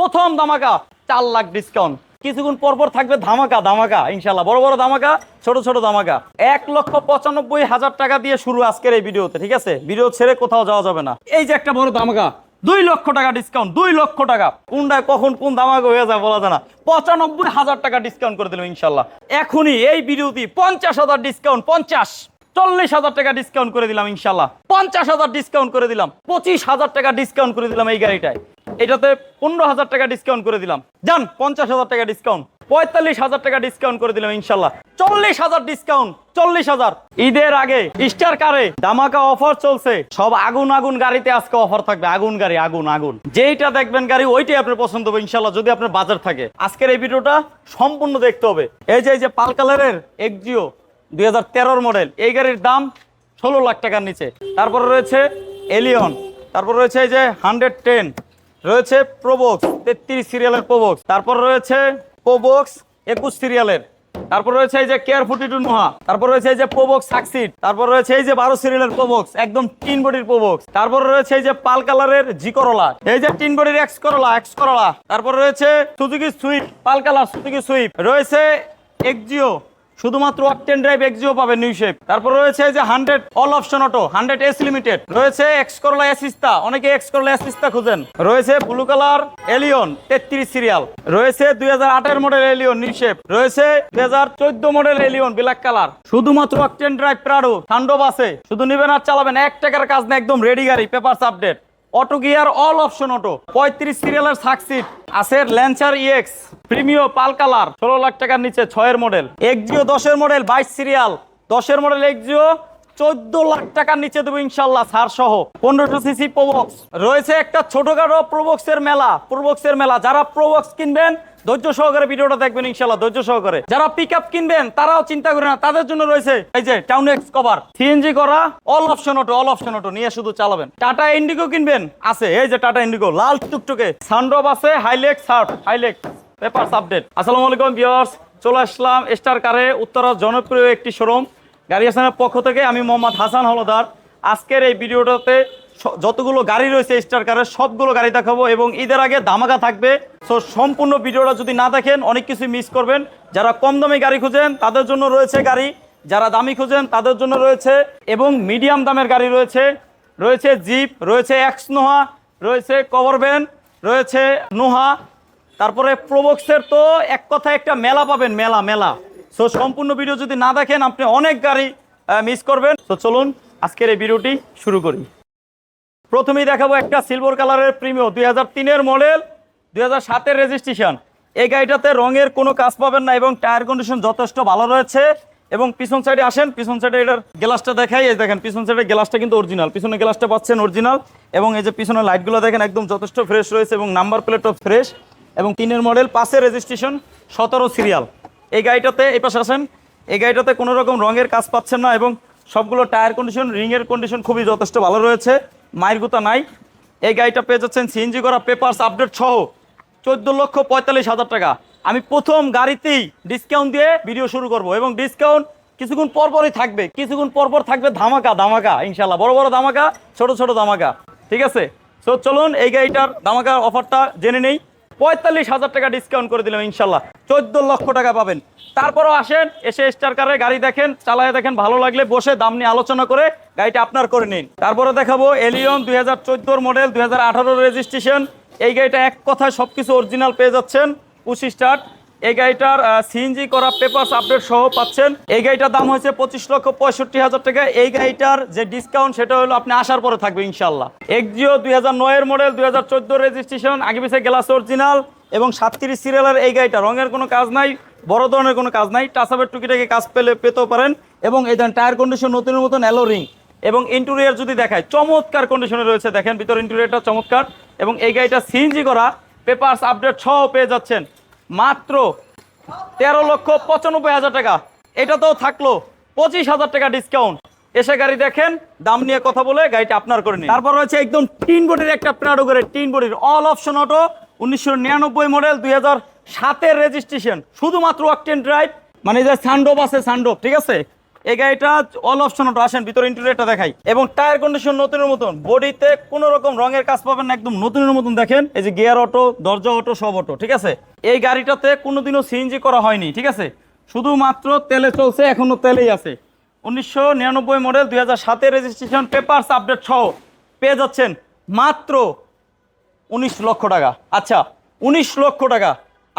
প্রথম ধামাকা, চার লাখ ডিসকাউন্ট কিছুক্ষণ পরপর থাকবে ধামাকা ধামাকা ইনশাল্লাহ বড় বড় ধামাকা, ছোট ছোট ধামাকা। এক লক্ষ পঁচানব্বই হাজার টাকা দিয়ে শুরু আজকের এই ভিডিওতে, ঠিক আছে? ভিডিও ছেড়ে কোথাও যাওয়া যাবে না। এই যে একটা বড় ধামাকা, দুই লক্ষ টাকা ডিসকাউন্ট দুই লক্ষ টাকা। কোনটায় কখন কোন ধামাকা হয়ে যায় বলা যায় না। পঁচানব্বই হাজার টাকা ডিসকাউন্ট করে দিলাম ইনশাল্লাহ এখনই এই ভিডিওতে পঞ্চাশ হাজার ডিসকাউন্ট পঞ্চাশ। চল্লিশ হাজার টাকা ডিসকাউন্ট করে দিলাম ইনশাল্লাহ পঞ্চাশ হাজার ডিসকাউন্ট করে দিলাম, পঁচিশ হাজার টাকা ডিসকাউন্ট করে দিলাম এই গাড়িটায়। এটাতে পনেরো হাজার টাকা ডিসকাউন্ট করে দিলাম। যান পঞ্চাশ হাজার টাকা ডিসকাউন্ট পঁয়তাল্লিশ হাজার টাকা ডিসকাউন্ট করে দিলাম ইনশাল্লাহ। চল্লিশ হাজার ডিসকাউন্ট চল্লিশ হাজার। ঈদের আগে স্টার কারে ধামাকা অফার চলছে। সব আগুন আগুন গাড়িতে আজকে অফার থাকবে। আগুন গাড়ি, আগুন আগুন। যেইটা দেখবেন গাড়ি, ওইটাই আপনার পছন্দ হবে ইনশাল্লাহ, যদি আপনার বাজার থাকে। আজকের এই ভিডিওটা সম্পূর্ণ দেখতে হবে। এই যে এই যে পাল কালারের এক্সিও দুই হাজার মডেল এই গাড়ির দাম ষোলো লাখ টাকার নিচে। তারপরে রয়েছে এলিয়ন তারপর রয়েছে এই যে হান্ড্রেড টেন রয়েছে প্রোবক্স তেত্রিশ সিরিয়ালের প্রোবক্স তারপর রয়েছে প্রোবক্স একুশ সিরিয়ালের তারপর রয়েছে এই যে কেয়ার ফুটি টু নোহা তারপর রয়েছে এই যে প্রোবক্স সাকসিড তারপর রয়েছে এই যে বারো সিরিয়ালের প্রোবক্স একদম তিন বডির প্রোবক্স তারপর রয়েছে এই যে পাল কালারের জি করলা এই যে তিন বডির এক্স করলা এক্স করলা তারপর রয়েছে Suzuki Swift pearl colour Suzuki Swift রয়েছে এক্সিও শুধুমাত্র অকটেন ড্রাইভ এক্সিও পাবেন নিউ শেপ তারপর রয়েছে যে hundred all option auto hundred S limited রয়েছে এক্স করলা এসিস্তা অনেকে এক্স করলা এসিস্তা খুঁজেন। রয়েছে ব্লু কালার এলিয়ন তেত্রিশ সিরিয়াল রয়েছে দুই হাজার মডেল এলিয়ন নিউ শেপ রয়েছে দুই হাজার চোদ্দ মডেল এলিয়ন ব্ল্যাক কালার শুধুমাত্র অকটেন ড্রাইভ প্রাডো থান্ডব আছে। শুধু নিবেন আর চালাবেন এক টাকার কাজ না, একদম রেডি গাড়ি papers update auto gear all option auto. পঁয়ত্রিশ সিরিয়ালের সাকসিট। আছে Lancer EX Premio pearl colour ষোলো লাখ টাকার নিচে ছয়ের মডেল এক্সিও দশের মডেল বাইশ সিরিয়াল দশের মডেল এক্সিও চোদ্দ লাখ টাকার নিচে দেবো ইনশাল্লাহ সার সহ পনেরোশো সিসি প্রোবক্স রয়েছে একটা ছোটখাটো প্রোবক্সের মেলা। প্রোবক্সের মেলা। যারা প্রোবক্স কিনবেন ধৈর্য সহকারে ভিডিওটা দেখবেন ইনশাল্লাহ ধৈর্য সহকারে। যারা পিক কিনবেন, তারাও চিন্তা করে না, তাদের জন্য রয়েছে এই যে টাউন এক্স কভার সিএনজি করা all option auto all option auto নিয়ে শুধু চালাবেন। টাটা ইন্ডিগো কিনবেন, আছে, এই যে টাটা ইন্ডিগো লাল টুকটুকে। সানড্রপ আছে হাইলেক্স সার্ট হাইলেক্স পেপারস আপডেট আসসালামু আলাইকুম ভিউয়ার্স চলে আসলাম স্টার কারে উত্তরার জনপ্রিয় একটি শোরুম গাড়ি হাসানের পক্ষ থেকে, আমি মোহাম্মদ হাসান হলদার। আজকের এই ভিডিওটাতে যতগুলো গাড়ি রয়েছে স্টার কারের, সবগুলো গাড়ি দেখাবো এবং ঈদের আগে ধামাকা থাকবে। সো সম্পূর্ণ ভিডিওটা যদি না দেখেন, অনেক কিছু মিস করবেন। যারা কম দামি গাড়ি খুঁজেন, তাদের জন্য রয়েছে গাড়ি। যারা দামি খুঁজেন, তাদের জন্য রয়েছে এবং মিডিয়াম দামের গাড়ি রয়েছে। রয়েছে জিপ রয়েছে এক্স নোহা রয়েছে কভার ভ্যান রয়েছে নোহা তারপরে প্রোবক্সের তো এক কথা একটা মেলা পাবেন, মেলা মেলা। সো সম্পূর্ণ ভিডিও যদি না দেখেন, আপনি অনেক গাড়ি মিস করবেন। তো চলুন আজকের এই ভিডিওটি শুরু করি। প্রথমেই দেখাবো একটা সিলভার কালারের প্রিমিও দুই হাজার তিনের মডেল দুই হাজার সাতের রেজিস্ট্রেশন এই গাড়িটাতে রঙের কোনো কাজ পাবেন না এবং টায়ার কন্ডিশন যথেষ্ট ভালো রয়েছে। এবং পিছন সাইডে আসেন, পিছন সাইডে এটার গ্লাসটা দেখাই। এই দেখেন, পিছন সাইডের গ্লাসটা কিন্তু অরিজিনাল পিছনে গ্লাসটা পাচ্ছেন অরিজিনাল এবং এই যে পিছনে লাইটগুলো দেখেন, একদম যথেষ্ট ফ্রেশ রয়েছে এবং নাম্বার প্লেটও ফ্রেশ এবং তিনের মডেল পাশের রেজিস্ট্রেশন সতেরো সিরিয়াল এই গাড়িটাতে এই পাশে আসেন। এই গাড়িটাতে কোনো রকম রঙের কাজ পাচ্ছেন না এবং সবগুলো টায়ার কন্ডিশন রিংয়ের কন্ডিশন খুবই যথেষ্ট ভালো রয়েছে। মায়ের গুতা নাই। এই গাড়িটা পেয়ে যাচ্ছেন সিএনজি করা পেপার্স আপডেট সহ। চোদ্দ লক্ষ পঁয়তাল্লিশ হাজার টাকা। আমি প্রথম গাড়িতেই ডিসকাউন্ট দিয়ে ভিডিও শুরু করব এবং ডিসকাউন্ট কিছুক্ষণ পরপরই থাকবে। কিছুক্ষণ পরপর থাকবে ধামাকা ধামাকা ইনশাল্লাহ বড় বড় ধামাকা, ছোট ছোট ধামাকা। ঠিক আছে? সো চলুন এই গাড়িটার ধামাকা অফারটা জেনে নেই। পঁয়তাল্লিশ হাজার টাকা ডিসকাউন্ট করে দিলাম ইনশাল্লাহ। চোদ্দ লক্ষ টাকা পাবেন। তারপরও আসেন, এসে স্টার কারে গাড়ি দেখেন, চালায় দেখেন, ভালো লাগলে বসে দাম নিয়ে আলোচনা করে গাড়িটা আপনার করে নিন। তারপরে দেখাবো এলিয়ন দুই হাজার মডেল দুই হাজার রেজিস্ট্রেশন এই গাড়িটা এক কথায় সব কিছু অরিজিনাল পেয়ে যাচ্ছেন। পুশি স্টার্ট এই গাড়িটার সিএনজি করা পেপারস আপডেট সহ পাচ্ছেন। এই গাড়িটার দাম হয়েছে পঁচিশ লক্ষ পঁয়ষট্টি হাজার টাকা। এই গাড়িটার যে ডিসকাউন্ট সেটা হলো আপনি আসার পরে থাকবে ইনশাল্লাহ এক্সিও দুই হাজার নয়ের মডেল দুই হাজার চোদ্দ রেজিস্ট্রেশন আগে পিছিয়ে গ্লাস অরিজিনাল এবং সাতত্রিশ সিরিয়ালের এই গাড়িটা। রঙের কোনো কাজ নাই, বড় ধরনের কোনো কাজ নাই। টাসাবের টুকিটাকে কাজ পেলে পেতেও পারেন এবং এই ধরেন টায়ার কন্ডিশন নতুনের মতন অ্যালো রিং এবং ইন্টেরিয়ার যদি দেখায়, চমৎকার কন্ডিশনে রয়েছে। দেখেন ভিতর ইন্টেরিয়ারটা চমৎকার এবং এই গাড়িটা সিএনজি করা পেপারস আপডেট সহ পেয়ে যাচ্ছেন। মাত্র তেরো লক্ষ পঁচানব্বই হাজার টাকা। এটা তো থাকল পঁচিশ হাজার টাকা ডিসকাউন্ট এসে গাড়ি দেখেন, দাম নিয়ে কথা বলে গাড়িটা আপনার করে নিন। তারপর রয়েছে একদম টিন বডির একটা প্রাডো করে, টিন বডির অল অপশন অটো উনিশশো নিরানব্বই মডেল দুই হাজার সাতের রেজিস্ট্রেশন শুধুমাত্র অকটেন ড্রাইভ মানে যে সানডোপ আছে সানডোপ ঠিক আছে? এই গাড়িটা অল অপশন অটো আসেন ভিতরে ইন্টেরিয়রটা দেখাই। এবং টায়ার কন্ডিশন নতুনের মতন বডিতে কোনো রকম রঙের কাজ পাবেন না, একদম নতুনের মতন দেখেন। এই যে গিয়ার অটো দরজা অটো সব অটো ঠিক আছে? এই গাড়িটাতে কোনোদিনও সিএনজি করা হয়নি, ঠিক আছে? শুধুমাত্র তেলে চলছে, এখনও তেলেই আছে। উনিশশো নিরানব্বই মডেল দুই হাজার সাতের রেজিস্ট্রেশন পেপারস আপডেট সহ পেয়ে যাচ্ছেন মাত্র উনিশ লক্ষ টাকা। আচ্ছা উনিশ লক্ষ টাকা।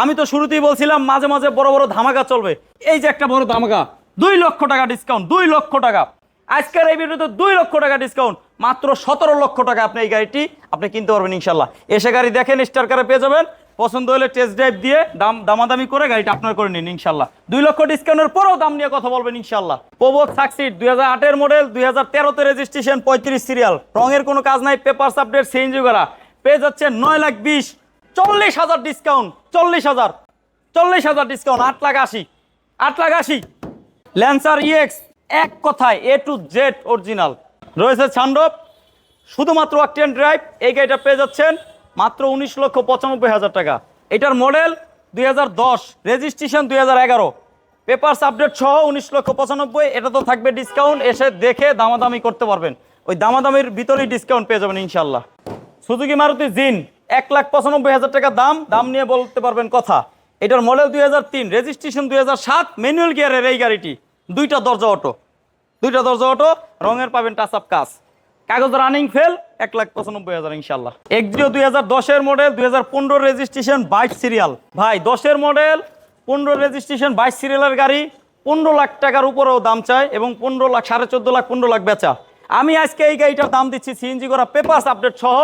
আমি তো শুরুতেই বলছিলাম, মাঝে মাঝে বড় বড় ধামাকা চলবে। এই যে একটা বড় ধামাকা দুই লক্ষ টাকা ডিসকাউন্ট দুই লক্ষ টাকা। আজকের এই ভিডিওতে দুই লক্ষ টাকা ডিসকাউন্ট মাত্র সতেরো লক্ষ টাকা আপনি এই গাড়িটি আপনি কিনতে পারবেন ইনশাল্লাহ এসে গাড়ি দেখেন স্টার কারে পেয়ে যাবেন। পছন্দ হলে টেস্ট ড্রাইভ দিয়ে দাম, দামাদামি করে গাড়িটা আপনার করে নিন ইনশাল্লাহ দুই লক্ষ ডিসকাউন্টের পরেও দাম নিয়ে কথা বলবেন ইনশাল্লাহ প্রবোধ সাকসিড দুই হাজার আটের মডেল দুই হাজার তেরোতে রেজিস্ট্রেশন পঁয়ত্রিশ সিরিয়াল রঙের কোনো কাজ নাই পেপার আপডেট চেঞ্জ করা। পেয়ে যাচ্ছে নয় লাখ বিশ, চল্লিশ হাজার ডিসকাউন্ট চল্লিশ হাজার চল্লিশ হাজার ডিসকাউন্ট আট লাখ আশি, আট লাখ আশি। ল্যান্সার ইএক্স এক কথায় এ টু জেড অরিজিনাল রয়েছে ছান্ডব শুধুমাত্র অকটেন ড্রাইভ এই গাড়িটা পেয়ে যাচ্ছেন মাত্র উনিশ লক্ষ পঁচানব্বই হাজার টাকা। এটার মডেল দুই হাজার দশ রেজিস্ট্রেশন দুই পেপারস আপডেট সহ উনিশ লক্ষ পঁচানব্বই, এটা তো থাকবে ডিসকাউন্ট এসে দেখে দামাদামি করতে পারবেন। ওই দামাদামির ভিতরেই ডিসকাউন্ট পেয়ে যাবেন ইনশাল্লাহ সুজুকি মারুতি জিন এক লাখ পঁচানব্বই হাজার টাকা দাম দাম নিয়ে বলতে পারবেন কথা। এটার মডেল দুই হাজার তিন রেজিস্ট্রেশন দুই হাজার সাত ম্যানুয়াল গিয়ারের এই গাড়িটি। দুইটা দরজা অটো দুইটা দরজা অটো রঙের পাবেন টাচ আপ কাজ। কাগজ রানিং ফেল এক লাখ পঁচানব্বই হাজার ইনশাল্লাহ। এক্সিও দুই হাজার দশের মডেল দুই হাজার পনেরো রেজিস্ট্রেশন বাইশ সিরিয়াল ভাই, দশের মডেল পনেরো রেজিস্ট্রেশন বাইশ সিরিয়ালের গাড়ি, পনেরো লাখ টাকার উপরেও দাম চায় এবং পনেরো লাখ, সাড়ে চোদ্দ লাখ, পনেরো লাখ বেচা। আমি আজকে এই গাড়িটার দাম দিচ্ছি সিএনজি করা পেপারস আপডেট সহ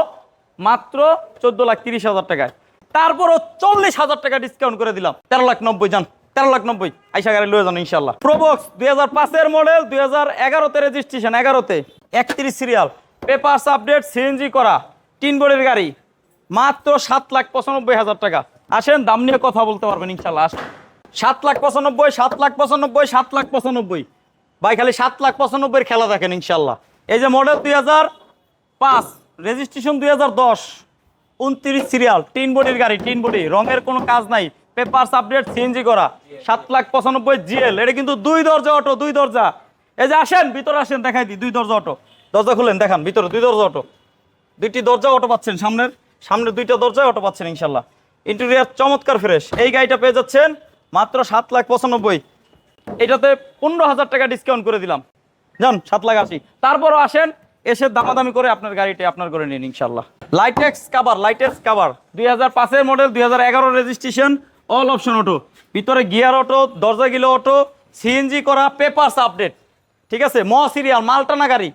মাত্র চোদ্দ লাখ তিরিশ হাজার টাকায়। তারপরও চল্লিশ হাজার টাকা ডিসকাউন্ট করে দিলাম। তেরো লাখ নব্বই যান তেরো লাখ নব্বই। আইসা গাড়ি লয়ে যান ইনশাল্লাহ প্রবক্স দুই হাজার পাঁচের মডেল দুই হাজার এগারোতে রেজিস্ট্রেশন এগারোতে। একত্রিশ সিরিয়াল পেপারস আপডেট সিএনজি করা তিন বোর্ডের গাড়ি। মাত্র সাত লাখ পঁচানব্বই হাজার টাকা। আসেন, দাম নিয়ে কথা বলতে পারবেন ইনশাল্লাহ আসেন। সাত লাখ পঁচানব্বই, সাত লাখ পঁচানব্বই, সাত লাখ পঁচানব্বই। ভাই, খালি সাত লাখ পঁচানব্বইয়ের খেলা দেখেন ইনশাল্লাহ এই যে মডেল দুই হাজার পাঁচ রেজিস্ট্রেশন দুই হাজার দশ। উনত্রিশ সিরিয়াল তিন বডির গাড়ি তিন বডি, রঙের কোনো কাজ নাই, পেপারস আপডেট, সিএনজি করা, সাত লাখ পঁচানব্বই জিএল, এটা কিন্তু দুই দরজা অটো, দুই দরজা। এই যে আসেন, ভিতরে আসেন, দেখাই দিই, দুই দরজা অটো। দরজা খুলেন, দেখান, ভিতরে দুই দরজা অটো। দুইটি দরজা অটো পাচ্ছেন সামনের, সামনে দুইটা দরজায় অটো পাচ্ছেন ইনশাল্লাহ ইন্টেরিয়ার চমৎকার ফ্রেশ। এই গাড়িটা পেয়ে যাচ্ছেন মাত্র সাত লাখ পঁচানব্বই। এটাতে পনেরো হাজার টাকা ডিসকাউন্ট করে দিলাম। যান, সাত লাখ আশি। তারপরও আসেন এসে দামাদামি করে আপনার গাড়িটি আপনার করে নিন ইনশাল্লাহ লাইটেক্স কাভার লাইটেক্স কাভার দুই হাজার পাঁচের মডেল দুই হাজার এগারো রেজিস্ট্রেশন অল অপশন অটো ভিতরে গিয়ার অটো দরজা গিলো অটো সিএনজি করা পেপারস আপডেট ঠিক আছে? ম সিরিয়াল মালটানা গাড়ি।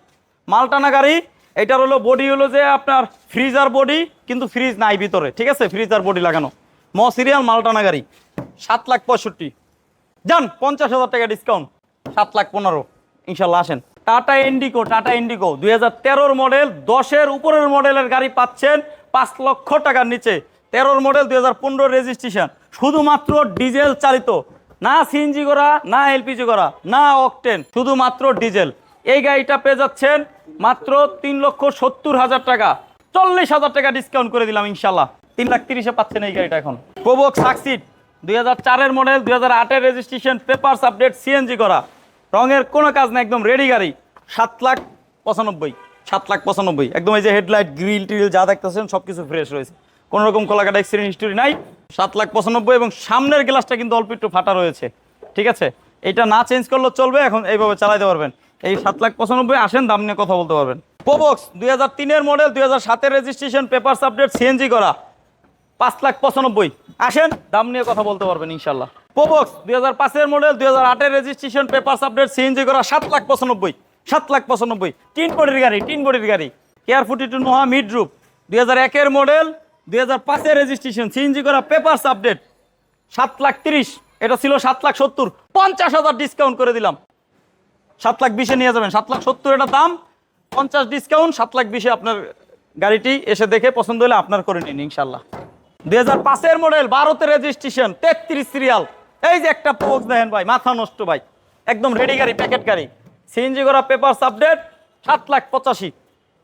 মালটানা গাড়ি, এটার হলো বডি হলো যে আপনার ফ্রিজার বডি কিন্তু ফ্রিজ নাই ভিতরে। ঠিক আছে? ফ্রিজার বডি লাগানো। ম সিরিয়াল মালটানা গাড়ি। সাত লাখ পঁয়ষট্টি। যান, পঞ্চাশ হাজার টাকা ডিসকাউন্ট সাত লাখ পনেরো। ইনশাল্লাহ আসেন। টাটা ইন্ডিকো টাটা ইন্ডিকো দুই হাজার মডেল দশের উপরের মডেলের গাড়ি পাচ্ছেন পাঁচ লক্ষ টাকার নিচে। তেরোর মডেল দুই হাজার পনেরো রেজিস্ট্রেশন শুধুমাত্র ডিজেল চালিত। না সিএনজি করা, না এলপিজি করা, না অকটেন শুধুমাত্র ডিজেল এই গাড়িটা পেয়ে যাচ্ছেন মাত্র তিন লক্ষ সত্তর হাজার টাকা। চল্লিশ হাজার টাকা ডিসকাউন্ট করে দিলাম ইনশাল্লাহ। তিন লাখ তিরিশে পাচ্ছেন এই গাড়িটা এখন। প্রবক সাকসিড দুই হাজার চারের মডেল দুই হাজার আটের রেজিস্ট্রেশন পেপারস আপডেট সিএনজি করা। রঙের কোনো কাজ না একদম রেডি গাড়ি। সাত লাখ পঁচানব্বই, সাত লাখ পঁচানব্বই। একদম এই যে হেডলাইট গ্রিল টিল যা দেখতেছেন সব কিছু ফ্রেশ রয়েছে। কোনো রকম খোলাকাটা অ্যাক্সিডেন্ট হিস্টোরি নাই। সাত লাখ পঁচানব্বই এবং সামনের গ্লাসটা কিন্তু অল্প একটু ফাটা রয়েছে। ঠিক আছে? এটা না চেঞ্জ করলেও চলবে, এখন এইভাবে চালাইতে পারবেন। এই সাত লাখ পঁচানব্বই, আসেন, দাম নিয়ে কথা বলতে পারবেন। পোবক্স দুই হাজার তিনের মডেল দুই হাজার সাতের রেজিস্ট্রেশন পেপারস আপডেট সিএনজি করা। পাঁচ লাখ পঁচানব্বই। আসেন, দাম নিয়ে কথা বলতে পারবেন ইনশাল্লাহ পোবক্স দুই হাজার পাঁচের মডেল দুই হাজার আটের রেজিস্ট্রেশন পেপার আপডেট সিএনজি করা সাত লাখ পঁচানব্বই, সাত লাখ পঁচানব্বই। তিন বডির গাড়ি, তিন বডির গাড়ি। কেয়ার ফুটি টু নোহা মিড রুপ দুই হাজার একের মডেল দুই হাজার পাঁচের রেজিস্ট্রেশন সিএনজি করা পেপারস আপডেট সাত লাখ তিরিশ। এটা ছিল সাত লাখ সত্তর। পঞ্চাশ হাজার ডিসকাউন্ট করে দিলাম। সাত লাখ বিশে নিয়ে যাবেন। সাত লাখ সত্তর এটা দাম। পঞ্চাশ ডিসকাউন্ট সাত লাখ বিশে আপনার গাড়িটি এসে দেখে পছন্দ হলে আপনার করে নিন ইনশাল্লাহ। দুই হাজার পাঁচের মডেল বারোতে রেজিস্ট্রেশন তেত্রিশ সিরিয়াল এই যে একটা পোজ দেখেন ভাই, মাথা নষ্ট ভাই। একদম রেডি গাড়ি প্যাকেট গাড়ি। সিএনজি করা পেপার আপডেট সাত লাখ পঁচাশি।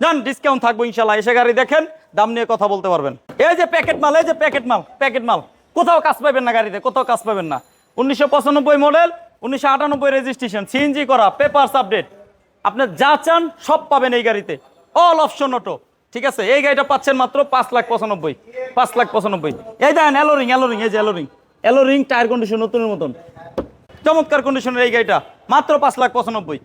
যান ডিসকাউন্ট থাকব ইনশাল্লাহ। এসে গাড়ি দেখেন, দাম নিয়ে কথা বলতে পারবেন। এই যে প্যাকেট মাল, এই যে প্যাকেট মাল প্যাকেট মাল। কোথাও কাজ পাবেন না গাড়িতে, কোথাও কাজ পাবেন না। উনিশশো পঁচানব্বই মডেল উনিশশো আটানব্বই রেজিস্ট্রেশন সিএনজি করা পেপারস আপডেট আপনি যা চান, সব পাবেন এই গাড়িতে। অল অপশন অটো ঠিক আছে? এই গাড়িটা পাচ্ছেন মাত্র পাঁচ লাখ পঁচানব্বই। পাঁচ লাখ পঁচানব্বই। এই দেখেন অ্যালোরিং অ্যালোরিং এই যে অ্যালোরিং অ্যালোরিং টায়ার কন্ডিশন নতুনের মতন। চমৎকার কন্ডিশনের এই গাড়িটা, মাত্র পাঁচ লাখ পঁচানব্বই।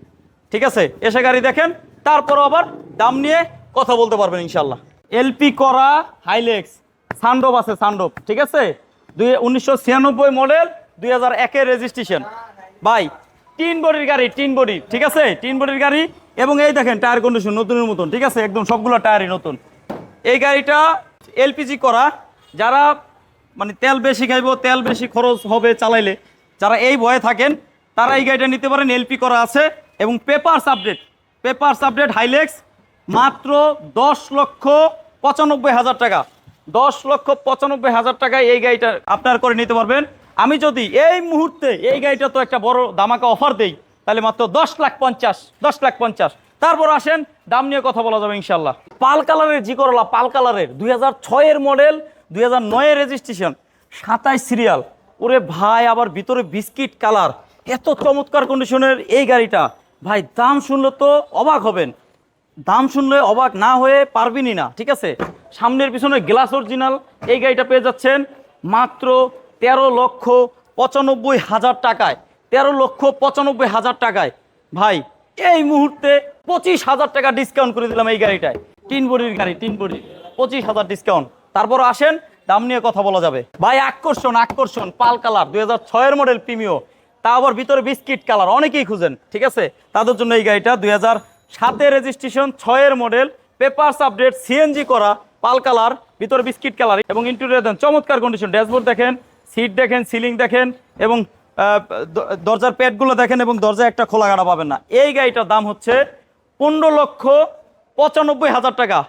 ঠিক আছে? এসে গাড়ি দেখেন তারপর আবার দাম নিয়ে কথা বলতে পারবেন ইনশাল্লাহ এলপি করা হাইলেক্স সানডোপ আছে সানডোপ ঠিক আছে? দুই, উনিশশো ছিয়ানব্বই মডেল দুই হাজার একের রেজিস্ট্রেশন বাই তিন বডির গাড়ি তিন বডি। ঠিক আছে? তিন বডির গাড়ি এবং এই দেখেন টায়ার কন্ডিশন নতুনের মতন। ঠিক আছে? একদম সবগুলো টায়ারই নতুন। এই গাড়িটা এলপিজি করা। যারা মানে তেল বেশি খাইবো, তেল বেশি খরচ হবে চালাইলে। যারা এই ভয়ে থাকেন, তারা এই গাড়িটা নিতে পারেন এলপি করা আছে। এবং papers update papers update Hilux মাত্র দশ লক্ষ পঁচানব্বই হাজার টাকা। দশ লক্ষ পঁচানব্বই হাজার টাকায় এই গাড়িটা আপনার করে নিতে পারবেন। আমি যদি এই মুহূর্তে এই গাড়িটা তো একটা বড় দামাকা অফার দেই, তাহলে মাত্র দশ লাখ পঞ্চাশ, দশ লাখ পঞ্চাশ। তারপর আসেন, দাম নিয়ে কথা বলা যাবে ইনশাল্লাহ পাল কালারের জি করলা, পাল কালারের। দুই হাজার ছয়ের মডেল দুই হাজার নয়ের রেজিস্ট্রেশন সাতাইশ সিরিয়াল ওরে ভাই, আবার ভিতরে বিস্কিট কালার। এত চমৎকার কন্ডিশনের এই গাড়িটা। ভাই, দাম শুনলে তো অবাক হবেন। দাম শুনলে অবাক না হয়ে পারবেনই না, ঠিক আছে? সামনের পিছনে গ্লাস অরিজিনাল এই গাড়িটা পেয়ে যাচ্ছেন মাত্র তেরো লক্ষ পঁচানব্বই হাজার টাকায়। তেরো লক্ষ পঁচানব্বই হাজার টাকায়। ভাই, এই মুহূর্তে পঁচিশ হাজার টাকা ডিসকাউন্ট করে দিলাম এই গাড়িটায়। তিন বডির গাড়ি তিন বডি পঁচিশ হাজার ডিসকাউন্ট তারপর আসেন, দাম নিয়ে কথা বলা যাবে। ভাই, আকর্ষণ আকর্ষণ, পাল কালার, দুই হাজার মডেল প্রিমিও তা আবার ভিতরে বিস্কিট কালার, অনেকেই খুঁজেন, ঠিক আছে? তাদের জন্য এই গাড়িটা দুই হাজার সাতের রেজিস্ট্রেশন ছয়ের মডেল পেপারস আপডেট সিএনজি করা, পাল কালার, ভিতরে বিস্কিট কালার এবং ইন্টেরিয়র দেন। চমৎকার কন্ডিশন ড্যাশবোর্ড দেখেন সিট দেখেন সিলিং দেখেন এবং দরজার প্যাডগুলো দেখেন এবং দরজায় একটা খোলা গাড়া পাবেন না। এই গাড়িটার দাম হচ্ছে পনেরো লক্ষ পঁচানব্বই হাজার টাকা।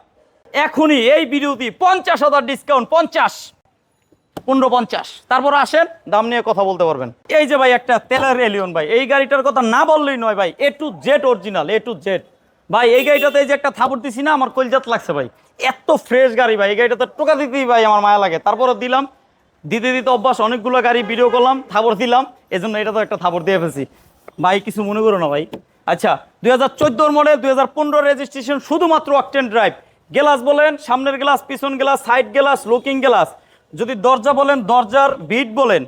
এখনই এই ভিডিওতে পঞ্চাশ হাজার ডিসকাউন্ট পঞ্চাশ, পনেরো, পঞ্চাশ। তারপর আসেন, দাম নিয়ে কথা বলতে পারবেন। এই যে ভাই, একটা তেলের এলিয়ন ভাই, এই গাড়িটার কথা না বললেই নয় ভাই A to Z original A to Z ভাই, এই গাড়িটাতে এই যে একটা থাপড় দিছি না, আমার কলজাত লাগছে ভাই। এত ফ্রেশ গাড়ি ভাই, এই গাড়িটাতে টোকা দিতেই ভাই আমার মায়া লাগে। তারপরে দিলাম, দিতে দিতে অভ্যাস, অনেকগুলো গাড়ি ভিডিও করলাম, থাপড় দিলাম, এজন্য এটা তো একটা থাপড় দিয়ে ফেলছি। ভাই, কিছু মনে করো না ভাই। আচ্ছা দুই হাজার চোদ্দোর মডেল দুই হাজার পনেরো রেজিস্ট্রেশন শুধুমাত্র অকটেন ড্রাইভ গ্লাস বলেন, সামনের গ্লাস, পিছন glass, side glass, looking glass. যদি দরজা বলেন, দরজার বিট বলেন,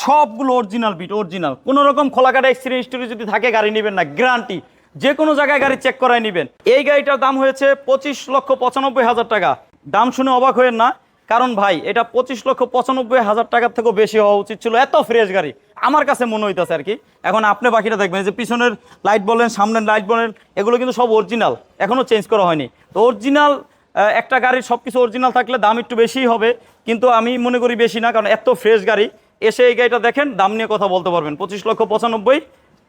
সবগুলো অরিজিনাল বিট, অরিজিনাল। কোনো রকম খোলাকাটা এক্সিডেন্ট হিস্টোরি যদি থাকে, গাড়ি নেবেন না, গ্যারান্টি। যে কোনো জায়গায় গাড়ি চেক করায় নেবেন। এই গাড়িটার দাম হয়েছে পঁচিশ লক্ষ পঁচানব্বই হাজার টাকা। দাম শুনে অবাক হয়েন না? কারণ ভাই, এটা পঁচিশ লক্ষ পঁচানব্বই হাজার টাকার থেকেও বেশি হওয়া উচিত ছিল। এত ফ্রেশ গাড়ি। আমার কাছে মনে হইতেছে আর কি। এখন আপনি বাকিটা দেখবেন যে পিছনের লাইট বলেন, সামনের লাইট বলেন, এগুলো কিন্তু সব অরিজিনাল এখনও চেঞ্জ করা হয়নি। তো অরিজিনাল একটা গাড়ির সব কিছু অরিজিনাল থাকলে দাম একটু বেশিই হবে। কিন্তু আমি মনে করি বেশি না, কারণ এত ফ্রেশ গাড়ি। এসে এই গাড়িটা দেখেন, দাম নিয়ে কথা বলতে পারবেন। পঁচিশ লক্ষ পঁচানব্বই,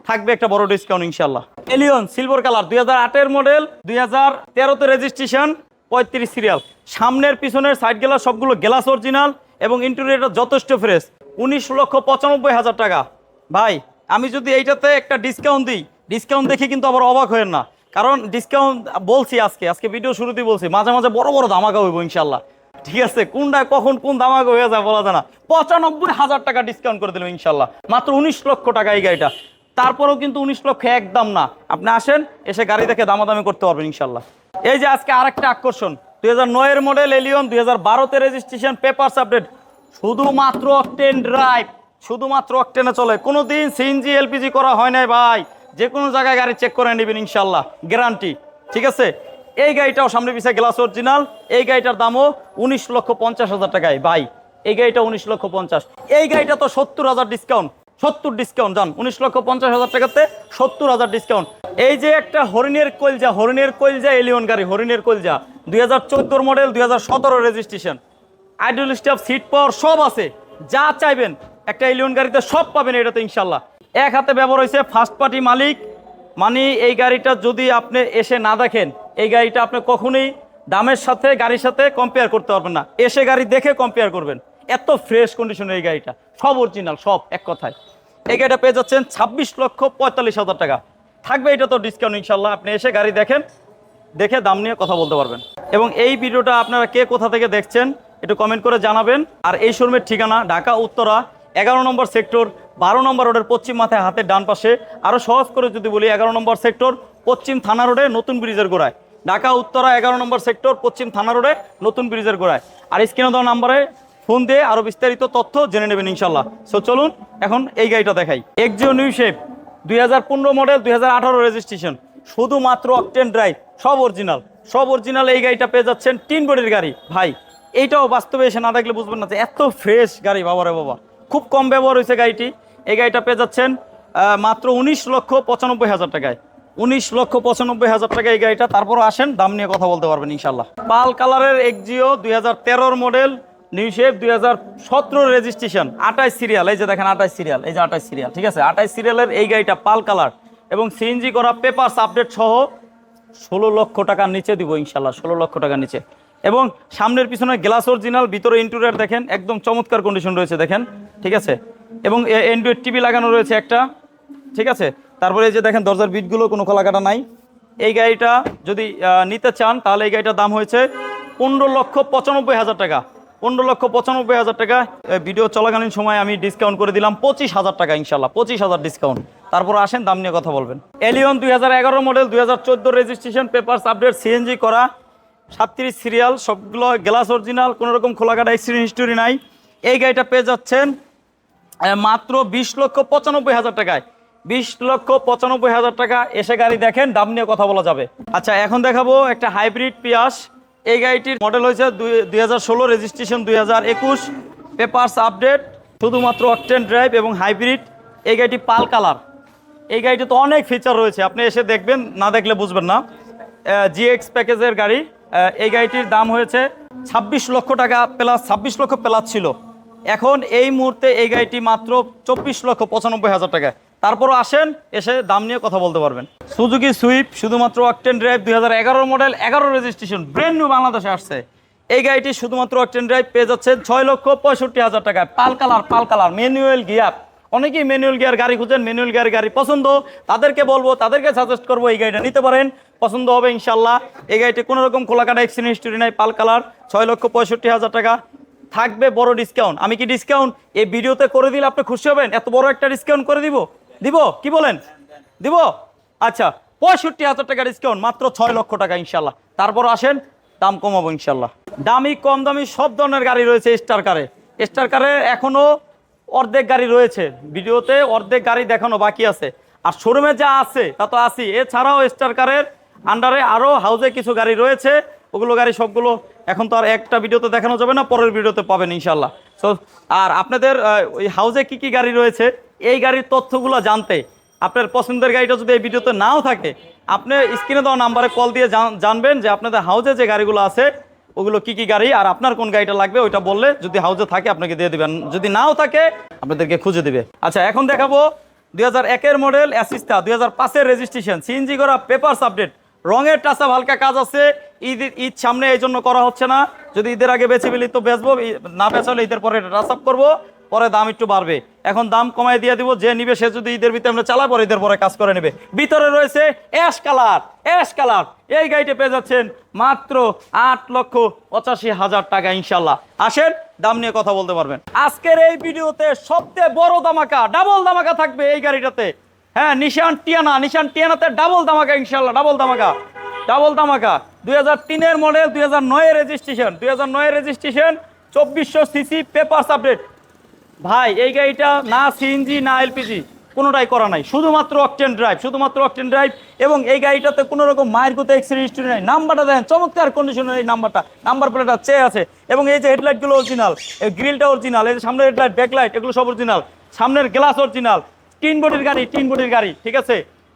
থাকবে একটা বড় ডিসকাউন্ট ইনশাল্লাহ এলিয়ন সিলভার কালার দুই হাজার আটের মডেল দুই হাজার তেরোতে রেজিস্ট্রেশন পঁয়ত্রিশ সিরিয়াল। সামনের পিছনের সাইড গ্লাস সবগুলো গ্লাস অরিজিনাল এবং ইন্টেরিয়রটা যথেষ্ট ফ্রেশ। উনিশ লক্ষ পঁচানব্বই হাজার টাকা। ভাই, আমি যদি এইটাতে একটা ডিসকাউন্ট দিই ডিসকাউন্ট দেখে কিন্তু আবার অবাক হয়েন না। কারণ ডিসকাউন্ট বলছি আজকে আজকে ভিডিও শুরুতেই বলছি, মাঝে মাঝে বড় বড় ধামাকা হইব ইনশাল্লাহ ঠিক আছে, কোনটা, কখন কোন ধামাকা হয়ে যায় বলা যায় না। পঁচানব্বই হাজার টাকা ডিসকাউন্ট করে দিলাম ইনশাল্লাহ মাত্র উনিশ লক্ষ টাকা এই গাড়িটা। তারপরেও কিন্তু উনিশ লক্ষ একদম না। আপনি আসেন, এসে গাড়ি দেখে দামাদামি করতে পারবেন ইনশাল্লাহ এই যে আজকে আরেকটা আকর্ষণ। দুই হাজার নয়ের মডেল এলিয়ন দুই হাজার বারোতে রেজিস্ট্রেশন পেপারস আপডেট শুধুমাত্র অকটেন ড্রাইভ শুধুমাত্র অকটেনে চলে। কোনো দিন সিএনজি এলপিজি করা হয় নাই ভাই। যে কোনো জায়গায় গাড়ি চেক করে নেবেন ইনশাল্লাহ গ্যারান্টি ঠিক আছে? এই গাড়িটাও সামনে পিছিয়ে গ্লাস অরিজিনাল এই গাড়িটার দামও উনিশ লক্ষ পঞ্চাশ হাজার টাকায় ভাই। এই গাড়িটা উনিশ লক্ষ পঞ্চাশ। এই গাড়িটা তো সত্তর হাজার ডিসকাউন্ট সত্তর ডিসকাউন্ট যান উনিশ লক্ষ পঞ্চাশ হাজার টাকাতে সত্তর হাজার ডিসকাউন্ট এই যে একটা হরিণের কলজা হরিণের কলজা, এলিয়ন গাড়ি, হরিণের কলজা, দুই হাজার চোদ্দোর মডেল দুই হাজার সতেরো registration idol staff seat power সব আছে। যা চাইবেন, একটা এলিয়ন গাড়িতে সব পাবেন এটাতে ইনশাল্লাহ এক হাতে ব্যবহার হয়েছে ফার্স্ট পার্টি মালিক মানে এই গাড়িটা যদি আপনি এসে না দেখেন, এই গাড়িটা আপনি কখনোই দামের সাথে, গাড়ির সাথে কম্পেয়ার করতে পারবেন না। এসে গাড়ি দেখে কম্পেয়ার করবেন। এত ফ্রেশ কন্ডিশনের এই গাড়িটা। সব অরিজিনাল সব এক কথায়। এই গাড়িটা পেয়ে যাচ্ছেন ছাব্বিশ লক্ষ পঁয়তাল্লিশ হাজার টাকা। থাকবে, এটা তো ডিসকাউন্ট ইনশাল্লাহ আপনি এসে গাড়ি দেখেন, দেখে দাম নিয়ে কথা বলতে পারবেন। এবং এই ভিডিওটা আপনারা কে কোথা থেকে দেখছেন, একটু কমেন্ট করে জানাবেন। আর এই শোরুমের ঠিকানা ঢাকা, উত্তরা, এগারো নম্বর সেক্টর, বারো নম্বর রোডের পশ্চিম মাথায় হাতের ডান পাশে। আরও সহজ করে যদি বলি, এগারো নম্বর সেক্টর, পশ্চিম থানা রোডে, নতুন ব্রিজের গোড়ায়। ঢাকা, উত্তরা, এগারো নম্বর সেক্টর, পশ্চিম থানা রোডে, নতুন ব্রিজের গোড়ায়। আর স্ক্রিনে দেওয়া নাম্বারে ফোন দিয়ে আরও বিস্তারিত তথ্য জেনে নেবেন ইনশাল্লাহ সো চলুন, এখন এই গাড়িটা দেখাই। এক্সিও নিউ শেপ দুই হাজার পনেরো মডেল দুই হাজার আঠারো রেজিস্ট্রেশন শুধুমাত্র অকটেন ড্রাইভ সব অরিজিনাল সব অরিজিনাল এই গাড়িটা পেয়ে যাচ্ছেন তিন বডির গাড়ি। ভাই, এইটাও বাস্তবে এসে না দেখলে বুঝবেন না যে এত ফ্রেশ গাড়ি, বাবারে বাবা। খুব কম ব্যবহার হয়েছে গাড়িটি। এই গাড়িটা পেয়ে যাচ্ছেন মাত্র উনিশ লক্ষ পঁচানব্বই হাজার টাকায়। উনিশ লক্ষ পঁচানব্বই হাজার টাকা এই গাড়িটা। তারপর আসেন, দাম নিয়ে কথা বলতে পারবেন ইনশাল্লাহ পাল কালারের এক্সিও দুই হাজার মডেল নিউ শেপ দুই হাজার সতেরো রেজিস্ট্রেশন আঠাশ সিরিয়াল এই যে দেখেন আঠাশ সিরিয়াল এই যে আঠাশ সিরিয়াল ঠিক আছে? আঠাশ সিরিয়ালের এই গাড়িটা পাল কালার এবং সিএনজি করা পেপারস আপডেট সহ ষোলো লক্ষ টাকার নিচে দিব ইনশাল্লাহ, ষোলো লক্ষ টাকার নিচে। এবং সামনের পিছনে গ্লাস অরিজিনাল ভিতরে ইন্টুরিয়ার দেখেন, একদম চমৎকার কন্ডিশন রয়েছে দেখেন, ঠিক আছে? এবং অ্যান্ড্রয়েড টিভি লাগানো রয়েছে একটা, ঠিক আছে? তারপরে এই যে দেখেন দরজার বিটগুলো কোনো খোলাকাটা নাই। এই গাড়িটা যদি নিতে চান, তাহলে এই গাড়িটার দাম হয়েছে পনেরো লক্ষ পঁচানব্বই হাজার টাকা। পনেরো লক্ষ পঁচানব্বই হাজার টাকা। ভিডিও চলাকালীন সময় আমি ডিসকাউন্ট করে দিলাম পঁচিশ হাজার টাকা ইনশাল্লাহ পঁচিশ হাজার ডিসকাউন্ট তারপর আসেন, দাম নিয়ে কথা বলবেন। এলিয়ন দুই হাজার এগারো মডেল দুই হাজার চোদ্দ রেজিস্ট্রেশন পেপারস আপডেট সিএনজি করা। সাতত্রিশ সিরিয়াল সবগুলো গ্লাস অরিজিনাল কোনো রকম খোলাকাটা এক্সিডেন্ট হিস্টোরি নাই। এই গাড়িটা পেয়ে যাচ্ছেন মাত্র বিশ লক্ষ পঁচানব্বই হাজার টাকায়। বিশ লক্ষ পঁচানব্বই হাজার টাকা, এসে গাড়ি দেখেন, দাম নিয়ে কথা বলা যাবে। আচ্ছা এখন দেখাবো একটা হাইব্রিড পিয়াস এই গাড়িটির মডেল হয়েছে দুই হাজার ষোলো রেজিস্ট্রেশন দুই হাজার একুশ পেপার্স আপডেট শুধুমাত্র অকটেন ড্রাইভ এবং হাইব্রিড এই গাড়িটি পাল কালার। এই গাড়িতে তো অনেক ফিচার রয়েছে, আপনি এসে দেখবেন, না দেখলে বুঝবেন না। জিএক্স প্যাকেজের গাড়ি। এই গাড়িটির দাম হয়েছে ছাব্বিশ লক্ষ টাকা প্লাস ছাব্বিশ লক্ষ প্লাস ছিল। এখন এই মুহূর্তে এই গাড়িটি মাত্র চব্বিশ লক্ষ পঁচানব্বই হাজার টাকা তারপরও আসেন, এসে দাম নিয়ে কথা বলতে পারবেন। সুজুকি সুইপ শুধুমাত্র অকটেন ড্রাইভ দুই হাজার এগারো মডেল এগারো রেজিস্ট্রেশন ব্র্যান্ড নিউ বাংলাদেশে আসছে। এই গাড়িটি শুধুমাত্র অকটেন ড্রাইভ পেয়ে যাচ্ছেন ছয় লক্ষ পঁয়ষট্টি হাজার টাকায়। Pearl colour pearl colour manual gear অনেকেই ম্যানুয়াল গিয়ার গাড়ি খুঁজেন ম্যানুয়াল গিয়ার গাড়ি পছন্দ। তাদেরকে বলব, তাদেরকে সাজেস্ট করব এই গাড়িটা নিতে পারেন। পছন্দ হবে ইনশাল্লাহ এই গাড়িটি কোনো রকম খোলাকাটা এক্সিডেন্ট হিস্টোরি নাই, পাল কালার, ছয় লক্ষ পঁয়ষট্টি হাজার টাকা। থাকবে বড় ডিসকাউন্ট আমি কি ডিসকাউন্ট এই ভিডিওতে করে দিলে আপনি খুশি হবেন? এত বড় একটা ডিসকাউন্ট করে দিব? দিব? কি বলেন? দিব? আচ্ছা পঁয়ষট্টি হাজার টাকা ডিসকাউন্ট মাত্র ছয় লক্ষ টাকা ইনশাল্লাহ তারপর আসেন, দাম কমাবো ইনশাল্লাহ দামি, কম দামি, সব ধরনের গাড়ি রয়েছে স্টার কারে স্টার কারে এখনও অর্ধেক গাড়ি রয়েছে। ভিডিওতে অর্ধেক গাড়ি দেখানো বাকি আছে। আর শোরুমে যা আছে, তা তো আছি এছাড়াও স্টার কারের আন্ডারে আরও হাউজে কিছু গাড়ি রয়েছে। ওগুলো গাড়ি সবগুলো এখন তো আর একটা ভিডিওতে দেখানো যাবে না, পরের ভিডিওতে পাবেন ইনশাল্লাহ সো আর আপনাদের ওই হাউজে কি কি গাড়ি রয়েছে? এই গাড়ির তথ্যগুলো জানতে, আপনার পছন্দের গাড়িটা যদি এই ভিডিওতে নাও থাকে, আপনি স্ক্রিনে দেওয়া নাম্বারে কল দিয়ে জানবেন যে আপনাদের হাউজে যে গাড়িগুলো আছে, ওগুলো কি কি গাড়ি, আর আপনার কোন গাড়িটা লাগবে, ওইটা বললে যদি হাউজে থাকে, আপনাকে দিয়ে দেবেন। যদি নাও থাকে, আপনাদেরকে খুঁজে দিবে। আচ্ছা এখন দেখাবো দুই হাজার একের মডেল অ্যাসিস্টা, দুই হাজার পাঁচের রেজিস্ট্রেশন সিএনজি করা পেপারস আপডেট। রঙের টাসা হালকা কাজ আছে ঈদ ঈদ সামনে এই জন্য করা হচ্ছে না। যদি ঈদের আগে বেছে ফেলি, তো বেচবো না বেচালে ঈদের পরে টাচ আপ করব। পরে দাম একটু বাড়বে। এখন দাম কমাই দিয়ে দিব, যে নিবে সে যদি ঈদের ভিতরে আমরা পরে ঈদের পরে কাজ করে নেবে। ভিতরে রয়েছে অ্যাশ কালার অ্যাশ কালার। এই গাড়িটা পেয়ে যাচ্ছেন মাত্র আট লক্ষ পঁচাশি হাজার টাকা, ইনশাল্লাহ। আসেন, দাম নিয়ে কথা বলতে পারবেন। আজকের এই ভিডিওতে সবচেয়ে বড় দামাকা ডাবল দামাকা থাকবে এই গাড়িটাতে। হ্যাঁ নিশান টিয়ানা, নিশান টিয়ানাতে ডাবল দামাকা ইনশাল্লাহ, ডাবল দামাকা ডাবল দামাকা দুই হাজার তিনের মডেল, দুই হাজার নয়ের রেজিস্ট্রেশন, দুই হাজার নয়ের রেজিস্ট্রেশন, চব্বিশশো সিসি, পেপারস আপডেট। ভাই, এই গাড়িটা না সিএনজি না এলপিজি কোনোটাই করা নাই। শুধুমাত্র অকটেন ড্রাইভ শুধুমাত্র অকটেন ড্রাইভ এবং এই গাড়িটাতে কোনো রকম মায়ের কোথাও এক্সিডেন্ট হিস্ট্রি নাই। নাম্বারটা দেখেন, চমৎকার কন্ডিশনের এই নাম্বারটা। নাম্বার প্লেটটা চেয়ে আছে। এবং এই যে হেডলাইটগুলো অরিজিনাল এই গ্রিলটা অরিজিনাল এই যে সামনের হেডলাইট ব্যাকলাইট এগুলো সব অরিজিনাল সামনের গ্লাস অরিজিনাল টিন বডির গাড়ি, টিন বডির গাড়ি, ঠিক আছে?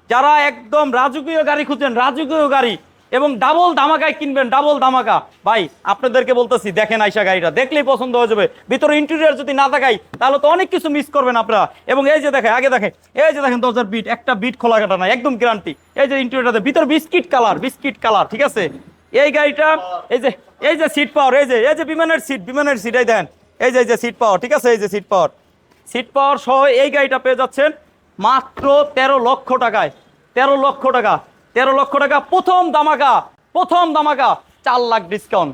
যারা একদম রাজকীয় গাড়ি খুঁজছেন, রাজকীয় গাড়ি এবং ডাবল দামাকায় কিনবেন ডাবল দামাকা ভাই, আপনাদেরকে বলতেছি, দেখেন আইসা গাড়িটা, দেখলেই পছন্দ হয়ে যাবে। ভিতরে ইন্টেরিয়ার যদি না দেখাই, তাহলে তো অনেক কিছু মিস করবেন আপনারা। এবং এই যে দেখেন, আগে দেখেন, এই যে দেখেন দরজার বিট একটা বিট খোলা কাটা নাই, একদম গ্যারান্টি এই যে ইন্টেরিয়ারটাতে ভিতরে বিস্কিট কালার বিস্কিট কালার ঠিক আছে? এই গাড়িটা, এই যে এই যে সিট পাওয়ার এই যে এই যে বিমানের সিট বিমানের সিট এই দেন। এই যে এই যে সিট পাওয়ার ঠিক আছে? এই যে সিট পাওয়ার সিট পাওয়ার সহ এই গাড়িটা পেয়ে যাচ্ছেন মাত্র তেরো লক্ষ টাকায়। তেরো লক্ষ টাকা। তেরো লক্ষ টাকা, প্রথম দামাকা প্রথম দামাকা চার লাখ ডিসকাউন্ট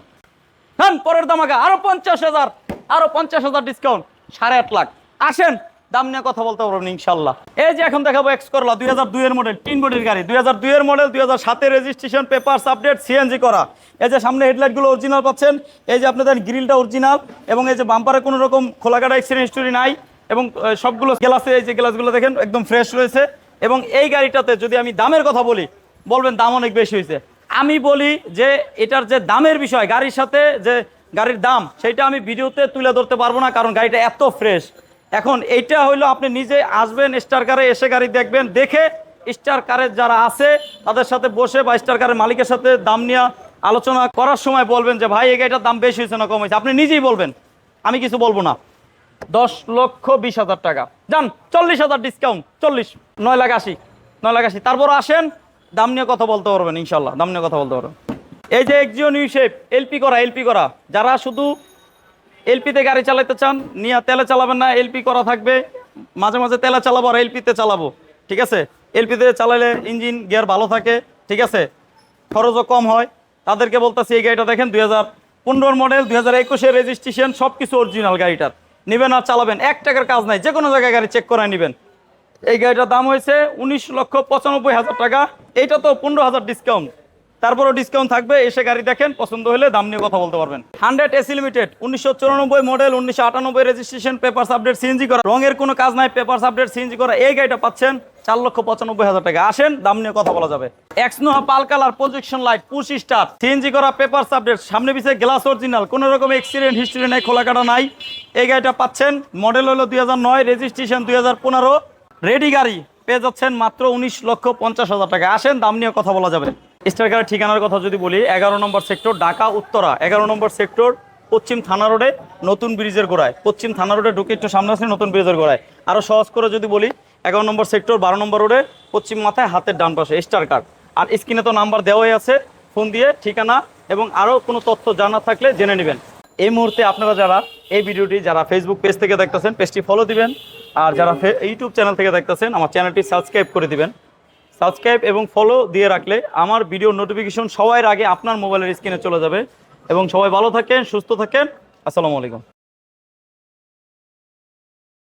হ্যাঁ পরের দামাকা আরও পঞ্চাশ হাজার, আরও পঞ্চাশ হাজার ডিসকাউন্ট সাড়ে আট লাখ। আসেন, দাম নিয়ে কথা বলতে পারবেন ইনশাল্লাহ। এই যে এখন দেখাবো এক্স করলা দুই হাজার দুইয়ের মডেল তিন বডির গাড়ি। দুই হাজার দুইয়ের মডেল দুই হাজার সাতের রেজিস্ট্রেশন পেপারস আপডেট সিএনজি করা। এই যে সামনে হেডলাইটগুলো অরিজিনাল পাচ্ছেন, এই যে আপনাদের গ্রিলটা অরিজিনাল এবং এই যে বাম্পারে কোনো রকম খোলাকাটা এক্সিডেন্ট হিস্টোরি নাই, এবং সবগুলো গ্লাসে এই যে গ্লাসগুলো দেখেন, একদম ফ্রেশ রয়েছে। এবং এই গাড়িটাতে যদি আমি দামের কথা বলি বলবেন দাম অনেক বেশি হয়েছে। আমি বলি যে এটার যে দামের বিষয়, গাড়ির সাথে যে গাড়ির দাম, সেটা আমি ভিডিওতে তুলে ধরতে পারব না, কারণ গাড়িটা এত ফ্রেশ। এখন এইটা হইল আপনি নিজে আসবেন, স্টার কারে এসে গাড়ি দেখবেন, দেখে স্টার কারের যারা আছে, তাদের সাথে বসে বা স্টার কারের মালিকের সাথে দাম নিয়ে আলোচনা করার সময় বলবেন যে, ভাই, এই গাড়িটার দাম বেশি হয়েছে না, কম হয়েছে। আপনি নিজেই বলবেন, আমি কিছু বলব না। দশ লক্ষ বিশ হাজার টাকা। যান, চল্লিশ হাজার ডিসকাউন্ট চল্লিশ, নয় লাখ আশি, নয় লাখ আশি। তারপর আসেন দাম নিয়ে কথা বলতে পারবেন ইনশাল্লাহ দাম নিয়ে কথা বলতে পারবেন। এই যে এক্সিও নিউ শেপ এলপি করা এলপি করা, যারা শুধু এলপিতে গাড়ি চালাতে চান, নিয়ে তেলে চালাবেন না এলপি করা থাকবে। মাঝে মাঝে তেলে চালাবো আর এলপিতে চালাবো, ঠিক আছে? এলপিতে চালালে ইঞ্জিন, গিয়ার ভালো থাকে, ঠিক আছে? খরচও কম হয়। তাদেরকে বলতেছি, এই গাড়িটা দেখেন, দুই হাজার পনেরোর মডেল দুই হাজার একুশের রেজিস্ট্রেশন সব কিছু অরিজিনাল গাড়িটার। নেবেন আর চালাবেন। এক টাকার কাজ নাই যে কোনো জায়গায় গাড়ি চেক করে নেবেন। এই গাড়িটার দাম হয়েছে উনিশ লক্ষ পঁচানব্বই হাজার টাকা। এইটা তো পনেরো হাজার ডিসকাউন্ট তারপরও ডিসকাউন্ট থাকবে, এসে গাড়ি দেখেন, পছন্দ হলে দাম নিয়ে কথা বলতে পারবেন। হান্ড্রেড এসি লিমিটেড, উনিশশো চুরানব্বই মডেল উনিশশো আটানব্বই রেজিস্ট্রেশন পেপার আপডেট সিএনজি করা। রঙের কোনো কাজ নাই পেপার আপডেট সিএনজি করা। এই গাড়িটা পাচ্ছেন চার লক্ষ পঁচানব্বই হাজার টাকা। আসেন, দাম নিয়ে কথা বলা যাবে। X Noah pearl colour projection light push start CNG করা পেপার আপডেট সামনে পিছিয়ে গ্লাস অরিজিনাল কোনো রকম এক্সিডেন্ট হিস্ট্রি নাই খোলা কাটা নাই। এই গাড়িটা পাচ্ছেন মডেল হলো দুই হাজার নয় রেজিস্ট্রেশন দুই হাজার পনেরো। রেডি গাড়ি। পেয়ে যাচ্ছেন মাত্র উনিশ লক্ষ পঞ্চাশ হাজার টাকা। আসেন, দাম নিয়ে কথা বলা যাবে। স্টার কারের ঠিকানার কথা যদি বলি, এগারো নম্বর সেক্টর, ঢাকা, উত্তরা। এগারো নম্বর সেক্টর, পশ্চিম থানা রোডে, নতুন ব্রিজের গোড়ায়। পশ্চিম থানা রোডে ঢুকে একটু সামনে আসলে নতুন ব্রিজের গোড়ায়। আরও সহজ করে যদি বলি, এগারো নম্বর সেক্টর, বারো নম্বর রোডে, পশ্চিম মাথায়, হাতের ডান পাশে, স্টার কার্ড। আর স্ক্রিনে তো নাম্বার দেওয়াই আছে, ফোন দিয়ে, ঠিকানা এবং আরও কোনো তথ্য জানা থাকলে জেনে নেবেন। এই মুহূর্তে আপনারা যারা এই ভিডিওটি যারা ফেসবুক পেজ থেকে দেখতেছেন পেজটি ফলো দিবেন। আর যারা ইউটিউব চ্যানেল থেকে দেখতেছেন, আমার চ্যানেলটি সাবস্ক্রাইব করে দিবেন। সাবস্ক্রাইব এবং ফলো দিয়ে রাখলে আমার ভিডিও নোটিফিকেশন সবার আগে আপনার মোবাইলের স্ক্রিনে চলে যাবে। এবং সবাই ভালো থাকেন, সুস্থ থাকেন। আসসালামু আলাইকুম।